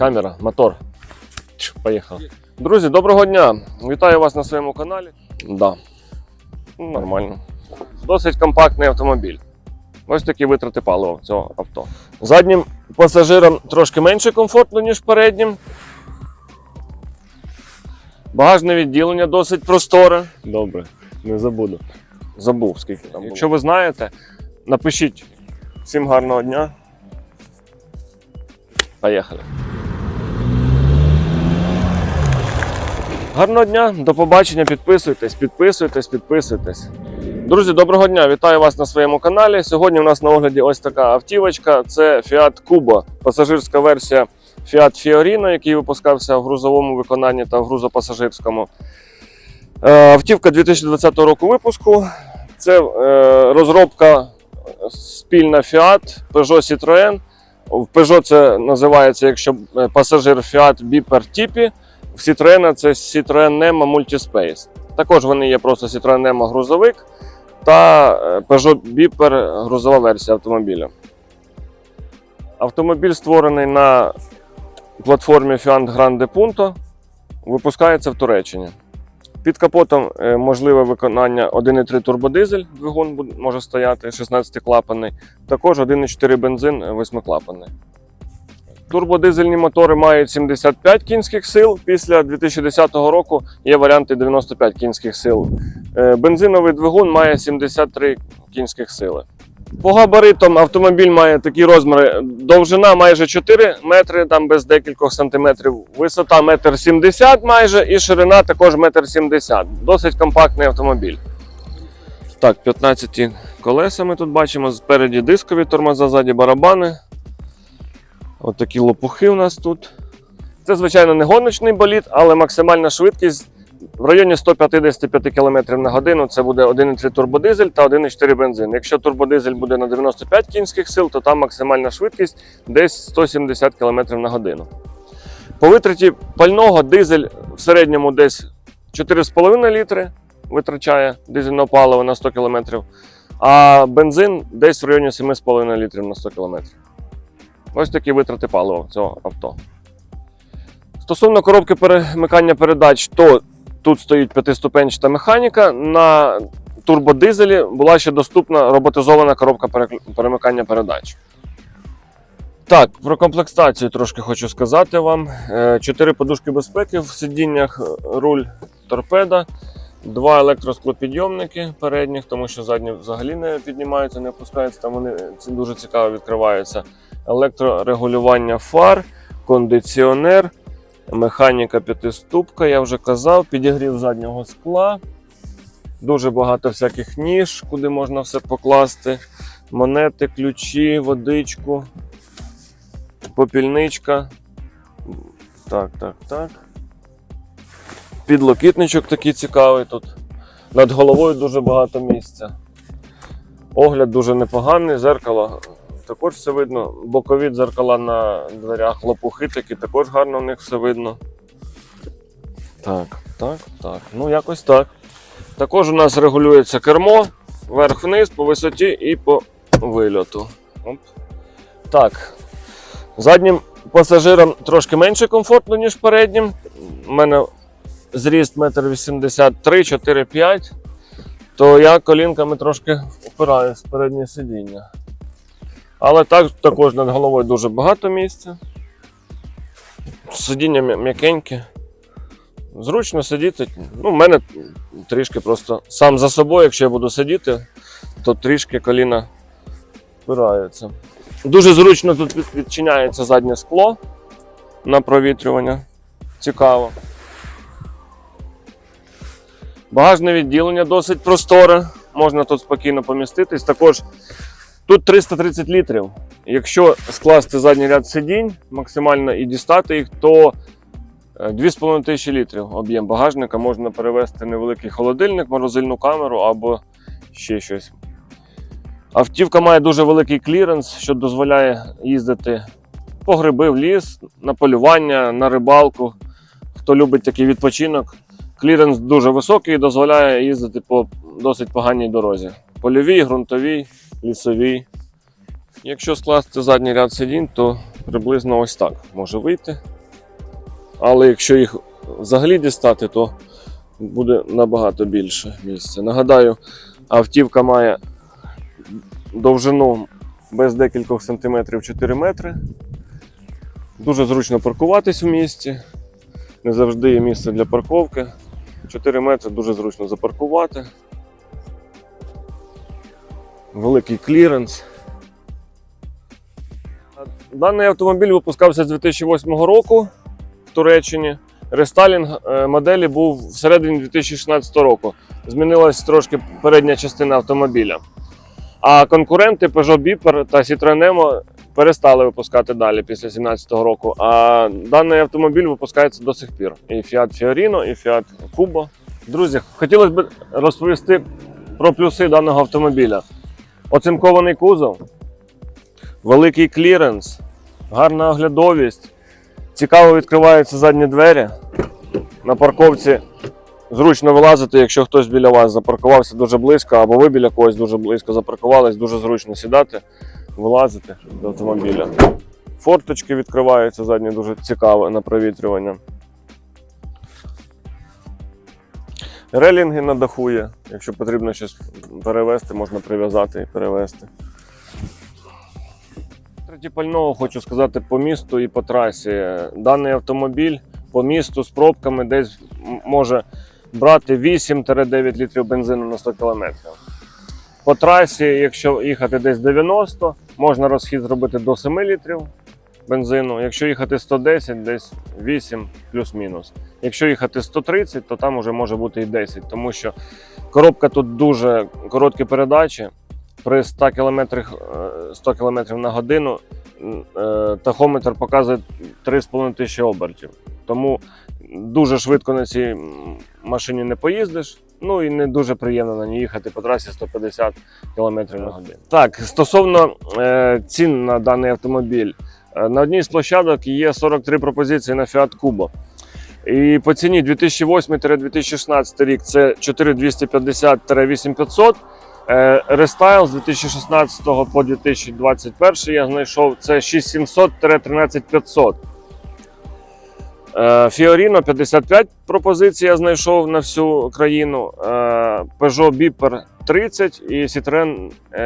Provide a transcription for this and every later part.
камера, мотор. Поїхав. Друзі, доброго дня! Вітаю вас на своєму каналі. Да. Ну, Нормально. Досить компактний автомобіль. Ось такі витрати палива цього авто. Заднім пасажирам трошки менше комфортно, ніж переднім. Багажне відділення досить просторе. Добре, не забуду. Забув, скільки там. Якщо ви знаєте, напишіть. Всім гарного дня. Поїхали. Гарного дня, до побачення, підписуйтесь, підписуйтесь, підписуйтесь. Друзі, доброго дня! Вітаю вас на своєму каналі. Сьогодні у нас на огляді ось така автівочка. Це Fiat Kubo, пасажирська версія Fiat Fiorino, який випускався в грузовому виконанні та в грузопасажирському. Е, Автівка 2020 року випуску. Це е, розробка спільна Fiat, Peugeot Citroën. В Peugeot це називається, якщо е, пасажир Fiat Biper Tipi. В Citroën це Citroën Nemo Multispace. Також вони є просто Citroën Nemo грузовик та е, Peugeot Biper грузова версія автомобіля. Автомобіль створений на платформі Fiat Grande Punto, випускається в Туреччині. Під капотом е, можливе виконання 1,3 турбодизель, двигун може стояти 16-клапанний, також 1,4 бензин 8-клапанний. Турбодизельні мотори мають 75 кінських сил. Після 2010 року є варіанти 95 кінських сил. Е, Бензиновий двигун має 73 кінських сили. По габаритам автомобіль має такі розміри. Довжина майже 4 метри, там без декількох сантиметрів. Висота 1,70 м майже і ширина також 1,70 м. Досить компактний автомобіль. Так, 15 колеса ми тут бачимо. Спереді дискові тормоза, ззаді барабани. От лопухи у нас тут. Це, звичайно, не гоночний болід, але максимальна швидкість в районі 155 км на годину. Це буде 1,3 турбодизель та 1,4 бензин. Якщо турбодизель буде на 95 кінських сил, то там максимальна швидкість десь 170 км на годину. По витраті пального дизель в середньому десь 4,5 літри витрачає дизельного палива на 100 км, а бензин десь в районі 7,5 літрів на 100 км. Ось такі витрати палива цього авто. Стосовно коробки перемикання передач, то тут стоїть п'ятиступенчата механіка. На турбодизелі була ще доступна роботизована коробка перемикання передач. Так, про комплектацію трошки хочу сказати вам. Е, Чотири подушки безпеки в сидіннях, е, руль торпеда, два електросклопідйомники передніх, тому що задні взагалі не піднімаються, не опускаються, там вони дуже цікаво відкриваються електрорегулювання фар, кондиціонер, механіка п'ятиступка, я вже казав, підігрів заднього скла. Дуже багато всяких ніж, куди можна все покласти. Монети, ключі, водичку, попільничка. Так, так, так. Підлокітничок такий цікавий тут. Над головою дуже багато місця. Огляд дуже непоганий, зеркало також все видно. Бокові дзеркала на дверях, лопухи такі, також гарно в них все видно. Так, так, так. Ну, якось так. Також у нас регулюється кермо вверх-вниз по висоті і по вильоту. Оп. Так. Заднім пасажирам трошки менше комфортно, ніж переднім. У мене зріст 1,83 4,5 то я колінками трошки опираюсь в переднє сидіння. Але так також над головою дуже багато місця. Сидіння м'якеньке. Зручно сидіти. Ну, в мене трішки просто сам за собою, якщо я буду сидіти, то трішки коліна впираються. Дуже зручно тут відчиняється заднє скло на провітрювання. Цікаво. Багажне відділення досить просторе, можна тут спокійно поміститись. Також тут 330 літрів. Якщо скласти задній ряд сидінь максимально і дістати їх, то е, 2,5 тисячі літрів об'єм багажника можна перевести невеликий холодильник, морозильну камеру або ще щось. Автівка має дуже великий кліренс, що дозволяє їздити по гриби в ліс, на полювання, на рибалку. Хто любить такий відпочинок, Кліренс дуже високий і дозволяє їздити по досить поганій дорозі. Польовій, ґрунтовій, лісовій. Якщо скласти задній ряд сидінь, то приблизно ось так може вийти. Але якщо їх взагалі дістати, то буде набагато більше місця. Нагадаю, автівка має довжину без декількох сантиметрів 4 метри. Дуже зручно паркуватись у місті. Не завжди є місце для парковки. 4 метри дуже зручно запаркувати. Великий кліренс. Даний автомобіль випускався з 2008 року в Туреччині. Рестайлінг е, моделі був всередині 2016 року. Змінилась трошки передня частина автомобіля. А конкуренти Peugeot Biper та Citroen Nemo перестали випускати далі після 2017 року. А даний автомобіль випускається до сих пір. І Fiat Fiorino, і Fiat Cubo. Друзі, хотілося б розповісти про плюси даного автомобіля. Оцинкований кузов, великий кліренс, гарна оглядовість, цікаво відкриваються задні двері. На парковці зручно вилазити, якщо хтось біля вас запаркувався дуже близько, або ви біля когось дуже близько запаркувались, дуже зручно сідати, вилазити до автомобіля. Форточки відкриваються задні дуже цікаво на провітрювання. Релінги на даху є. Якщо потрібно щось перевезти, можна прив'язати і перевезти. Третє пального хочу сказати по місту і по трасі. Даний автомобіль по місту з пробками десь може брати 8-9 літрів бензину на 100 км. По трасі, якщо їхати десь 90, можна розхід зробити до 7 літрів бензину. Якщо їхати 110, десь 8 плюс-мінус. Якщо їхати 130, то там вже може бути і 10, тому що коробка тут дуже короткі передачі. При 100 км, 100 км на годину е, тахометр показує 3,5 тисячі обертів. Тому дуже швидко на цій машині не поїздиш. Ну і не дуже приємно на ній їхати по трасі 150 км на годину. Так, стосовно е, цін на даний автомобіль, на одній з площадок є 43 пропозиції на Fiat Cubo. І по ціні 2008-2016 рік це 4250-8500. Е, Рестайл з 2016 по 2021 я знайшов це 6700-13500. Е, Фіоріно 55 пропозицій я знайшов на всю країну. Е, Peugeot Biper 30 і Citroen е,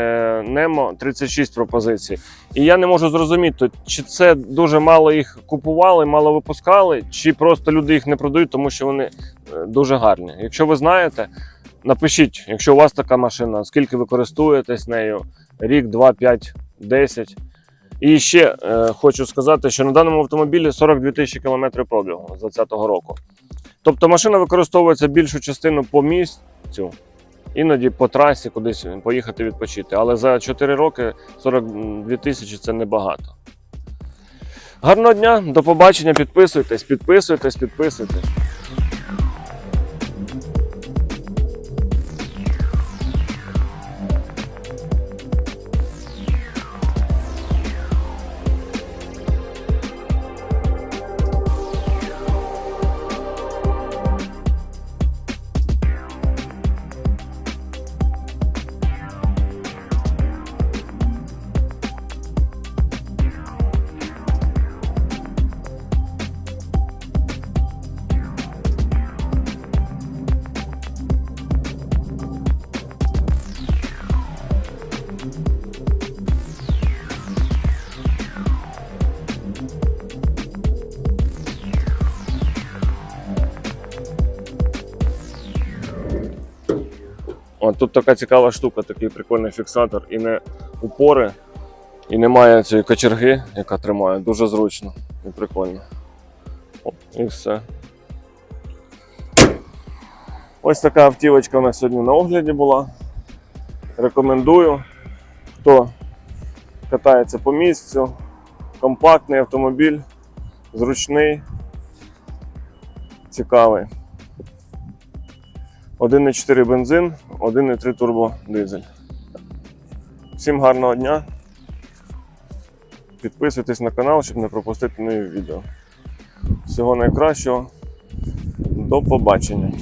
Nemo 36 пропозицій. І я не можу зрозуміти, чи це дуже мало їх купували, мало випускали, чи просто люди їх не продають, тому що вони е, дуже гарні. Якщо ви знаєте, напишіть, якщо у вас така машина, скільки ви користуєтесь нею, рік, два, п'ять, десять. І ще е, хочу сказати, що на даному автомобілі 42 тисячі кілометрів пробігу з 2020 року. Тобто машина використовується більшу частину по місцю, іноді по трасі кудись поїхати відпочити. Але за 4 роки 42 тисячі це небагато. Гарного дня, до побачення, підписуйтесь, підписуйтесь, підписуйтесь. О, тут така цікава штука, такий прикольний фіксатор. І не упори, і немає цієї кочерги, яка тримає. Дуже зручно і прикольно. Оп, і все. Ось така автівочка у нас сьогодні на огляді була. Рекомендую. Хто катається по місцю, компактний автомобіль, зручний, цікавий. 1,4 бензин, 1,3 турбодизель. Всім гарного дня. Підписуйтесь на канал, щоб не пропустити нові відео. Всього найкращого. До побачення.